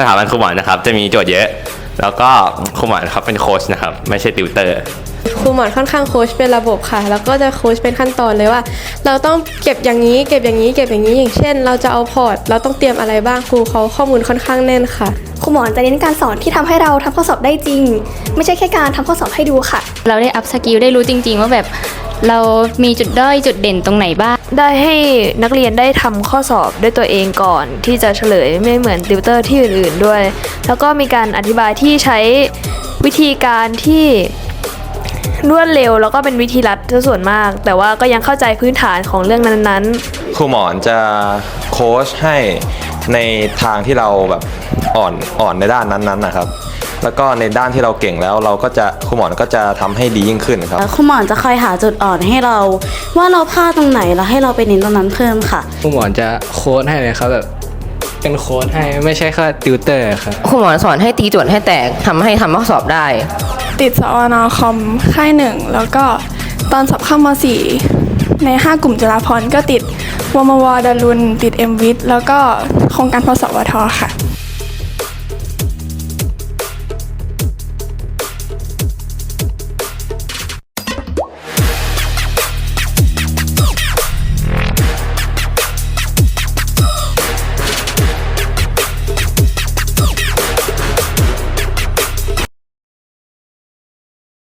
สถาบันครูหมอนนะครับ จะมีโจทย์เยอะ แล้วก็ครูหมอนครับเป็นโค้ชนะครับ ไม่ใช่ติวเตอร์ ครูหมอนค่อนข้างโค้ชเป็นระบบค่ะ แล้วก็จะโค้ชเป็นขั้นตอนเลยว่า เราต้องเก็บอย่างนี้ เก็บอย่างนี้ เก็บอย่างนี้ อย่างเช่น เราจะเอาพอร์ต เราต้องเตรียมอะไรบ้าง ครูเขาข้อมูลค่อนข้างแน่นค่ะ ครูหมอนจะเน้นการสอนที่ทำให้เราทำข้อสอบได้จริง ไม่ใช่แค่การทำข้อสอบให้ดูค่ะ เราได้อัพสกิลได้รู้จริง ๆ ว่าแบบ เรามีจุดด้อยจุดเด่นตรงไหนบ้าง ได้ให้นักเรียนได้ทำข้อสอบด้วยตัวเองก่อนที่จะเฉลยไม่เหมือนติวเตอร์ที่อื่นๆด้วย แล้วก็มีการอธิบายที่ใช้วิธีการที่รวดเร็วแล้วก็เป็นวิธีรัดซะส่วนมาก แต่ว่าก็ยังเข้าใจพื้นฐานของเรื่องนั้นๆครูหมอนจะโค้ชให้ในทางที่เราแบบอ่อนอ่อนในด้านนั้นๆนะครับ แล้วก็ในด้านที่เราเก่งแล้วเราก็จะครูหมอนก็จะทำให้ดียิ่งขึ้นครับครูหมอนจะคอยหาจุดอ่อนให้เรา ว่าเราพลาดตรงไหนแล้วให้เราไปเน้นตรงนั้นเพิ่มค่ะ ครูหมอนจะโค้ดให้เลยครับแบบเป็นโค้ดให้ไม่ใช่แค่ติวเตอร์ครับ ครูหมอนสอนให้ตีโจทย์ให้แตกทำให้ทำข้อสอบได้ ติดสวนคอมค่ายหนึ่งแล้วก็ตอนสอบเข้ามสี่ใน 5 กลุ่มจุฬาพรณ์ก็ติดวมวดารุณติดเอ็มวิทแล้วก็โครงการพสวทค่ะ